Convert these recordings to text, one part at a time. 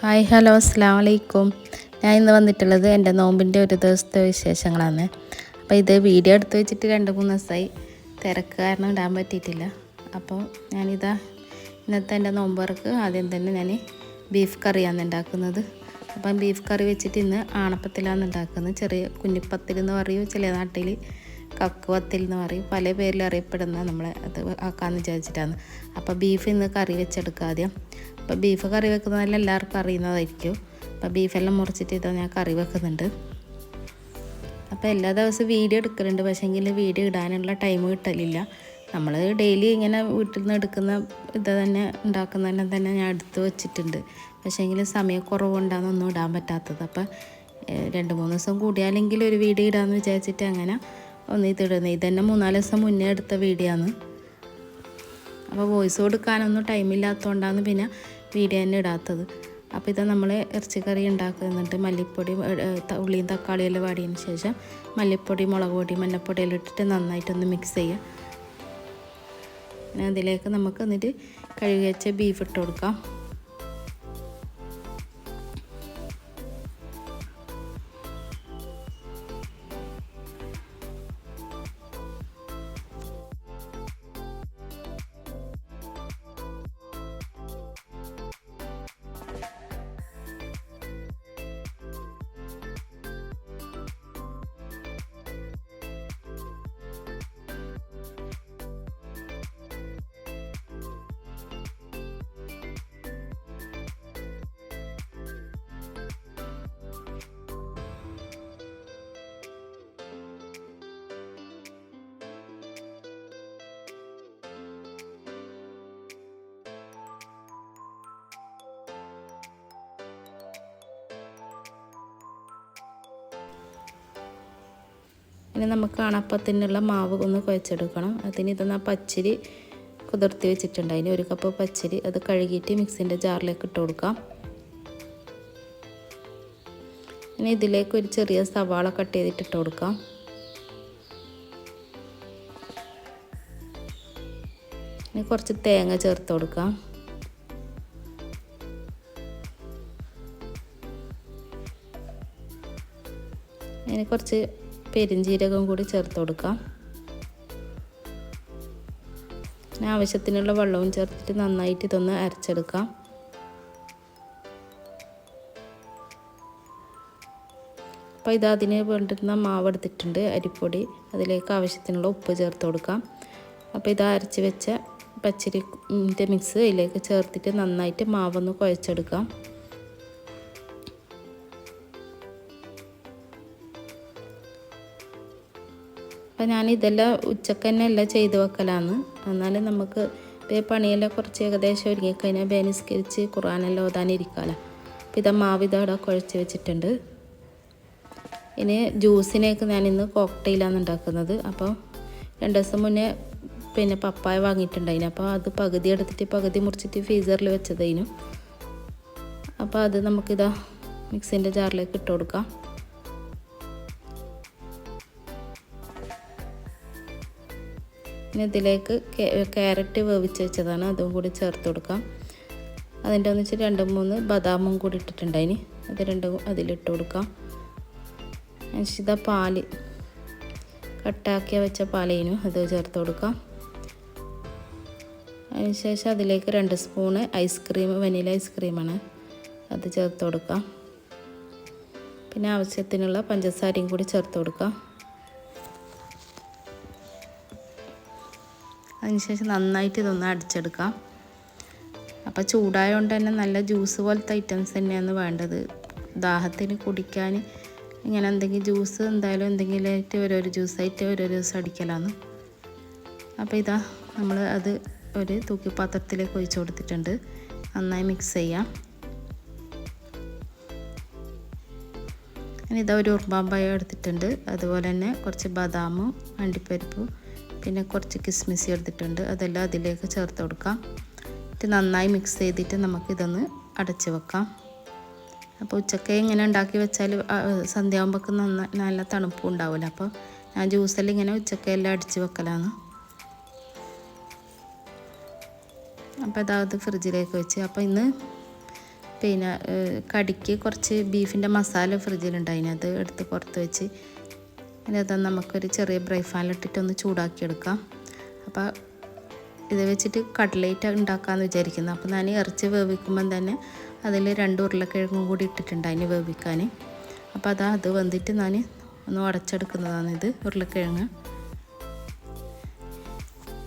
Hi hello അസ്സാം വലൈക്കും ഞാൻ ഇന്ന് വന്നിട്ടുള്ളത് എന്റെ നോമ്പിന്റെ ഒരു ദിവസത്തെ വിശേഷങ്ങളാണ്. അപ്പോൾ ഇത് വീഡിയോ എടുത്ത് വെച്ചിട്ട് രണ്ട് മൂന്ന് ദിവസമായി തിരക്ക് കാരണം ഇടാൻ പറ്റിയിട്ടില്ല. അപ്പോൾ ഞാനിതാ ഇന്നത്തെ എന്റെ നോമ്പർക്ക് ആദ്യം തന്നെ ഞാൻ ബീഫ് കറിയാണ് ഉണ്ടാക്കുന്നത്. അപ്പം ബീഫ് കറി വെച്ചിട്ട് ഇന്ന് ആണപ്പത്തിലാണ് ഉണ്ടാക്കുന്നത്. ചെറിയ കുഞ്ഞിപ്പത്തിൽ എന്ന് പറയും ചില നാട്ടിൽ കക്കുവത്തിൽ എന്ന് പറയും. പല പേരിൽ അറിയപ്പെടുന്ന നമ്മൾ അത് ആക്കാമെന്ന് വിചാരിച്ചിട്ടാണ്. അപ്പോൾ ബീഫ് ഇന്ന് കറി വെച്ചെടുക്കുക ആദ്യം അപ്പോൾ ബീഫ് കറി വെക്കുന്നതെല്ലാം എല്ലാവർക്കും അറിയുന്നതായിരിക്കും. അപ്പോൾ ബീഫെല്ലാം മുറിച്ചിട്ട് ഇതാ ഞാൻ കറി വെക്കുന്നുണ്ട്. അപ്പോൾ എല്ലാ ദിവസവും വീഡിയോ എടുക്കലുണ്ട്. പക്ഷേങ്കിൽ വീഡിയോ ഇടാനുള്ള ടൈം കിട്ടലില്ല. നമ്മൾ ഡെയിലി ഇങ്ങനെ വീട്ടിൽ നിന്ന് എടുക്കുന്ന ഇത് തന്നെ ഉണ്ടാക്കുന്നതെല്ലാം തന്നെ ഞാൻ എടുത്ത് വെച്ചിട്ടുണ്ട്. പക്ഷേങ്കിൽ സമയക്കുറവുണ്ടാകുന്നൊന്നും ഇടാൻ പറ്റാത്തത്. അപ്പോൾ രണ്ട് മൂന്ന് ദിവസം കൂടിയാലെങ്കിലും ഒരു വീഡിയോ ഇടാമെന്ന് വിചാരിച്ചിട്ട് അങ്ങനെ ഒന്ന് ഇതിടുന്നത് ഇതന്നെ മൂന്നാൽ ദിവസം മുന്നേ എടുത്ത വീഡിയോ ആണ്. അപ്പോൾ വോയിസ് കൊടുക്കാനൊന്നും ടൈമില്ലാത്തതുകൊണ്ടാണ് പിന്നെ വീഡിയോ തന്നെ ഇടാത്തത്. അപ്പോൾ ഇത് നമ്മൾ ഇറച്ചിക്കറി ഉണ്ടാക്കുന്നുണ്ട് മല്ലിപ്പൊടി ഉള്ളിയും തക്കാളിയെല്ലാം വാടിയതിന് ശേഷം മല്ലിപ്പൊടി മുളക് പൊടി മഞ്ഞപ്പൊടിയെല്ലാം ഇട്ടിട്ട് നന്നായിട്ടൊന്ന് മിക്സ് ചെയ്യുക. പിന്നെ അതിലേക്ക് നമുക്ക് എന്നിട്ട് കഴുകി വെച്ച ബീഫ് ഇട്ട് കൊടുക്കാം. ഇനി നമുക്ക് അണപ്പത്തിനുള്ള മാവ് ഒന്ന് കുഴച്ചെടുക്കണം. അതിന് ഇതൊന്ന് ആ പച്ചരി കുതിർത്തി വെച്ചിട്ടുണ്ട്. അതിന് ഒരു കപ്പ് പച്ചരി അത് കഴുകിയിട്ട് മിക്സിന്റെ ജാറിലേക്ക് ഇട്ട് കൊടുക്കാം. ഇനി ഇതിലേക്ക് ഒരു ചെറിയ സവാള കട്ട് ചെയ്തിട്ട് ഇട്ട് കൊടുക്കാം. ഇനി കുറച്ച് തേങ്ങ ചേർത്ത് കൊടുക്കാം. ഇനി കുറച്ച് പെരിഞ്ജീരകം കൂടി ചേർത്ത് കൊടുക്കാം. ആവശ്യത്തിനുള്ള വെള്ളവും ചേർത്തിട്ട് നന്നായിട്ട് ഇതൊന്ന് അരച്ചെടുക്കാം. അപ്പോൾ ഇത് അതിന് വേണ്ടുന്ന മാവ് എടുത്തിട്ടുണ്ട് അരിപ്പൊടി. അതിലേക്ക് ആവശ്യത്തിനുള്ള ഉപ്പ് ചേർത്ത് കൊടുക്കാം. അപ്പോൾ ഇത് അരച്ച് വെച്ച പച്ചരിന്റെ മിക്സ് ഇതിലേക്ക് ചേർത്തിട്ട് നന്നായിട്ട് മാവൊന്ന് കുഴച്ചെടുക്കാം. അപ്പം ഞാൻ ഇതെല്ലാം ഉച്ചയ്ക്ക് തന്നെ എല്ലാം ചെയ്ത് വെക്കലാണ് എന്നാലും നമുക്ക് പണിയെല്ലാം കുറച്ച് ഏകദേശം ഒരുങ്ങിക്കഴിഞ്ഞാൽ ബേനിസ്കരിച്ച് ഖുറാനെല്ലാം ഓതാനിരിക്കാമല്ലോ അപ്പം ഇതാ മാവ് ഇതവിടെ കുഴച്ച് വെച്ചിട്ടുണ്ട്. ഇനി ജ്യൂസിനേക്ക് ഞാനിന്ന് കോക്ടെയിലാണ് ഉണ്ടാക്കുന്നത്. അപ്പോൾ രണ്ട് ദിവസം മുന്നേ പിന്നെ പപ്പായ വാങ്ങിയിട്ടുണ്ടായിന്. അപ്പോൾ അത് പകുതി എടുത്തിട്ട് പകുതി മുറിച്ചിട്ട് ഫ്രീസറിൽ വെച്ചതതിനും അപ്പോൾ അത് നമുക്കിതാ മിക്സിന്റെ ജാറിലേക്ക് ഇട്ട് കൊടുക്കാം. ഇനി ഇതിലേക്ക് ക്യാരറ്റ് വേവിച്ച് വെച്ചതാണ്. അതും കൂടി ചേർത്ത് കൊടുക്കാം. അതിന്റെ ഒന്നിച്ച് രണ്ട് മൂന്ന് ബദാമും കൂടി ഇട്ടിട്ടുണ്ട് ഇട്ടിട്ടുണ്ടായിന് അത് രണ്ടും അതിലിട്ട് കൊടുക്കാം. ഇതാ പാൽ. കട്ടാക്കിയ വെച്ച പാലേനും അത് ചേർത്ത് കൊടുക്കാം. അതിനുശേഷം അതിലേക്ക് രണ്ട് സ്പൂണ് ഐസ്ക്രീം വനില ഐസ്ക്രീമാണ് അത് ചേർത്ത് കൊടുക്കാം. പിന്നെ ആവശ്യത്തിനുള്ള പഞ്ചസാരയും കൂടി ചേർത്ത് കൊടുക്കാം. അതിനുശേഷം നന്നായിട്ട് ഇതൊന്ന് അടിച്ചെടുക്കാം. അപ്പോൾ ചൂടായതുകൊണ്ട് തന്നെ നല്ല ജ്യൂസ് പോലത്തെ ഐറ്റംസ് തന്നെയാണ് വേണ്ടത്. ദാഹത്തിന് കുടിക്കാൻ ഇങ്ങനെ എന്തെങ്കിലും ജ്യൂസ് എന്തായാലും എന്തെങ്കിലും ആയിട്ട് ഓരോരോ ജ്യൂസായിട്ട് ഓരോരോ ദിവസം അടിക്കലാണ് അപ്പോൾ ഇതാ നമ്മൾ അത് ഒരു തൂക്കിപ്പാത്രത്തിലേക്ക് ഒഴിച്ച് കൊടുത്തിട്ടുണ്ട്. നന്നായി മിക്സ് ചെയ്യാം. ഇനി ഇതാ ഒരു ഉറുമ്പാമ്പായ എടുത്തിട്ടുണ്ട്. അതുപോലെ തന്നെ കുറച്ച് ബദാമും അണ്ടിപ്പരിപ്പും പിന്നെ കുറച്ച് കിസ്മിസ് എടുത്തിട്ടുണ്ട്. അതെല്ലാം അതിലേക്ക് ചേർത്ത് കൊടുക്കാം. ഇത് നന്നായി മിക്സ് ചെയ്തിട്ട് നമുക്കിതൊന്ന് അടച്ച് വെക്കാം. അപ്പോൾ ഉച്ചയ്ക്ക് ഇങ്ങനെ ഉണ്ടാക്കി വെച്ചാൽ സന്ധ്യാകുമ്പോഴേക്ക് നന്നായി നല്ല തണുപ്പും ഉണ്ടാവില്ല. അപ്പോൾ ഞാൻ ജ്യൂസെല്ലാം ഇങ്ങനെ ഉച്ചക്കെല്ലാം അടിച്ച് വെക്കലാണ്. അപ്പോൾ അതായത് ഫ്രിഡ്ജിലേക്ക് വെച്ച്. അപ്പോൾ ഇന്ന് പിന്നെ കടിക്ക് കുറച്ച് ബീഫിന്റെ മസാല ഫ്രിഡ്ജിലുണ്ട് അതിനകത്ത് എടുത്ത് പുറത്ത് വെച്ച് അതിനകത്ത് നമുക്കൊരു ചെറിയ ബ്രൈ ഫാനിലിട്ടിട്ടൊന്ന് ചൂടാക്കിയെടുക്കാം. അപ്പോൾ ഇത് വെച്ചിട്ട് കട്ട്ലേറ്റ് ഉണ്ടാക്കാമെന്ന് വിചാരിക്കുന്നു. അപ്പോൾ ഞാൻ ഇറച്ചി വേവിക്കുമ്പം തന്നെ അതിൽ രണ്ട് ഉരുളക്കിഴങ്ങും കൂടി ഇട്ടിട്ടുണ്ട് അതിന് വേവിക്കാൻ. അപ്പോൾ അതാ അത് വന്നിട്ട് ഞാൻ ഒന്ന് ഉടച്ചെടുക്കുന്നതാണ് ഇത് ഉരുളക്കിഴങ്ങ്.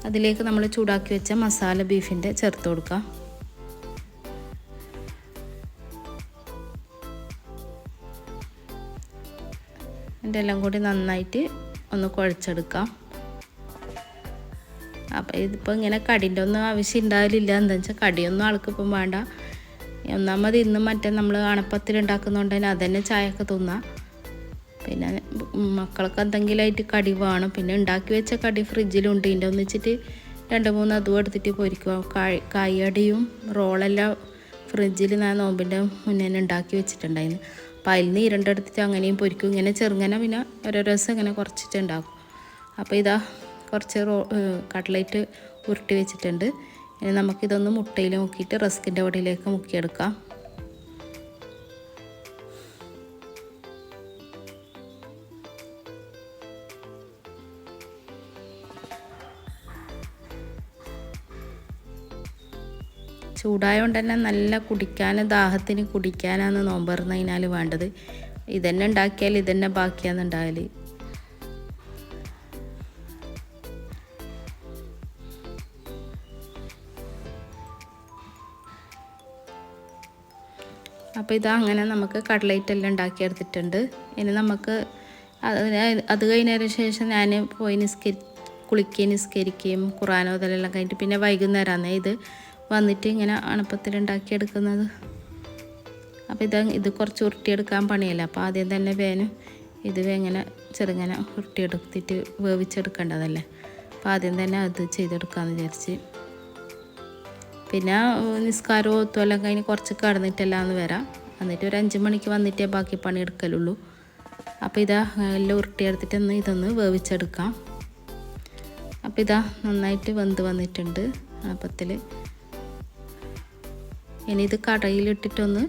അതിലേക്ക് നമ്മൾ ചൂടാക്കി വെച്ച മസാല ബീഫിന്റെ ചേർത്ത് കൊടുക്കാം. എല്ലാം കൂടി നന്നായിട്ട് ഒന്ന് കുഴച്ചെടുക്കാം. അപ്പോൾ ഇതിപ്പോൾ ഇങ്ങനെ കടിന്റെ ഒന്നും ആവശ്യം ഉണ്ടാവില്ല എന്താ വെച്ചാൽ കടിയൊന്നും ആൾക്കിപ്പം വേണ്ട. ഒന്നാമത് ഇന്ന് മറ്റേ നമ്മൾ അണപ്പത്തിൽ ഉണ്ടാക്കുന്നതുകൊണ്ട് തന്നെ അതന്നെ ചായയൊക്കെ തിന്നാം. പിന്നെ മക്കൾക്ക് എന്തെങ്കിലുമായിട്ട് കടി വേണം. പിന്നെ ഉണ്ടാക്കി വെച്ച കടി ഫ്രിഡ്ജിലുണ്ട്. ഇതിന്റെ ഒന്നിച്ചിട്ട് രണ്ട് മൂന്ന് അതും എടുത്തിട്ട് പൊരിക്കുക കായ് കായടിയും റോളെല്ലാം ഫ്രിഡ്ജിൽ ഞാൻ നോമ്പിന്റെ മുന്നേ ഉണ്ടാക്കി വെച്ചിട്ടുണ്ടായിരുന്നു. അപ്പോൾ അതിൽ നിന്ന് ഇരണ്ടെടുത്തിട്ട് അങ്ങനെയും പൊരിക്കും. ഇങ്ങനെ ചെറുങ്ങനെ പിന്നെ ഓരോ രസം ഇങ്ങനെ കുറച്ചിട്ട് ഉണ്ടാക്കും. അപ്പോൾ ഇതാ കുറച്ച് റോ കട്ട്ലേറ്റ് ഉരുട്ടി വെച്ചിട്ടുണ്ട്. ഇനി നമുക്കിതൊന്ന് മുട്ടയിൽ മുക്കിയിട്ട് റസ്കിന്റെ വടിയിലേക്ക് മുക്കിയെടുക്കാം. ചൂടായതുകൊണ്ട് തന്നെ നല്ല കുടിക്കാൻ ദാഹത്തിന് കുടിക്കാനാണ് കഴിഞ്ഞാൽ വേണ്ടത്. ഇതന്നെ ഉണ്ടാക്കിയാൽ ഇതന്നെ ബാക്കിയാന്നുണ്ടായാൽ അപ്പോൾ ഇത് അങ്ങനെ നമുക്ക് കട്ട്ലേറ്റ് എല്ലാം ഉണ്ടാക്കിയെടുത്തിട്ടുണ്ട് ഇനി നമുക്ക് അത് കഴിഞ്ഞതിന് ശേഷം ഞാൻ പോയി നിസ്കരി കുളിക്കുകയും നിസ്കരിക്കുകയും ഖുറാനോ അതെല്ലാം കഴിഞ്ഞിട്ട് പിന്നെ വൈകുന്നേരമാണ് ഇത് വന്നിട്ട് ഇങ്ങനെ അണപ്പത്തിൽ ഉണ്ടാക്കിയെടുക്കുന്നത് അപ്പോൾ ഇത് ഇത് കുറച്ച് ഉരുട്ടിയെടുക്കാൻ പണിയല്ല? അപ്പോൾ ആദ്യം തന്നെ വേനും ഇത് ഇങ്ങനെ ചെറുങ്ങനെ ഉരുട്ടിയെടുത്തിട്ട് വേവിച്ചെടുക്കേണ്ടതല്ലേ? അപ്പോൾ ആദ്യം തന്നെ അത് ചെയ്തെടുക്കാമെന്ന് വിചാരിച്ച്. പിന്നെ നിസ്കാരവും ഒത്തും എല്ലാം കഴിഞ്ഞ് കുറച്ച് കടന്നിട്ടെല്ലാം ഒന്ന് വരാം. എന്നിട്ട് ഒരു അഞ്ച് മണിക്ക് വന്നിട്ടേ ബാക്കി പണി എടുക്കലുള്ളൂ. അപ്പോൾ ഇതാ എല്ലാം ഉരുട്ടിയെടുത്തിട്ട് ഒന്ന് ഇതൊന്ന് വേവിച്ചെടുക്കാം. അപ്പോൾ ഇതാ നന്നായിട്ട് വെന്ത് വന്നിട്ടുണ്ട് അപ്പത്തിൽ ഇനി ഇത് കടയിലിട്ടിട്ടൊന്ന്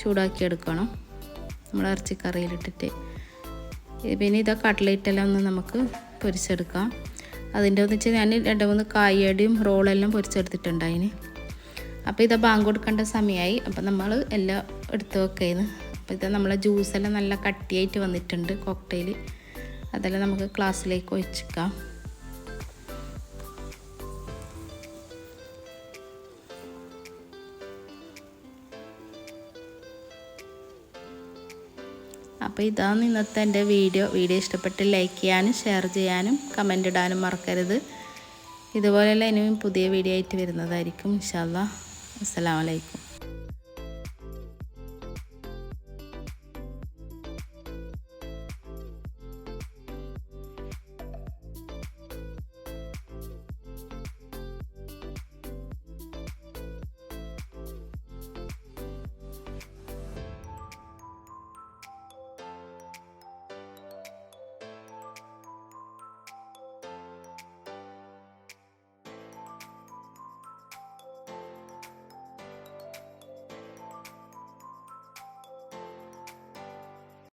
ചൂടാക്കി എടുക്കണം നമ്മൾ ഇറച്ചിക്കറിയിലിട്ടിട്ട്. പിന്നെ ഇതാ കട്ട്ലേറ്റെല്ലാം ഒന്ന് നമുക്ക് പൊരിച്ചെടുക്കാം. അതിന്റെ ഒന്നിച്ച് ഞാൻ രണ്ട് മൂന്ന് കായടിയും റോളെല്ലാം പൊരിച്ചെടുത്തിട്ടുണ്ടായിന്. അപ്പോൾ ഇതാ ബാങ്ക് കൊടുക്കേണ്ട സമയമായി. അപ്പോൾ നമ്മൾ എല്ലാം എടുത്ത് വെക്കുന്നു. അപ്പോൾ ഇതാ നമ്മളെ ജ്യൂസെല്ലാം നല്ല കട്ടിയായിട്ട് വന്നിട്ടുണ്ട് കോക്ടെയിൽ അതെല്ലാം നമുക്ക് ക്ലാസ്സിലേക്ക് ഒഴിച്ചിക്കാം. അപ്പോൾ ഇതാണ് ഇന്നത്തെ എന്റെ വീഡിയോ. വീഡിയോ ഇഷ്ടപ്പെട്ട് ലൈക്ക് ചെയ്യാനും ഷെയർ ചെയ്യാനും കമന്റ് ഇടാനും മറക്കരുത്. ഇതുപോലെയുള്ള ഇനിയും പുതിയ വീഡിയോ ആയിട്ട് വരുന്നതായിരിക്കും. ഇൻഷാല്ലാ അസ്സലാമലൈക്കും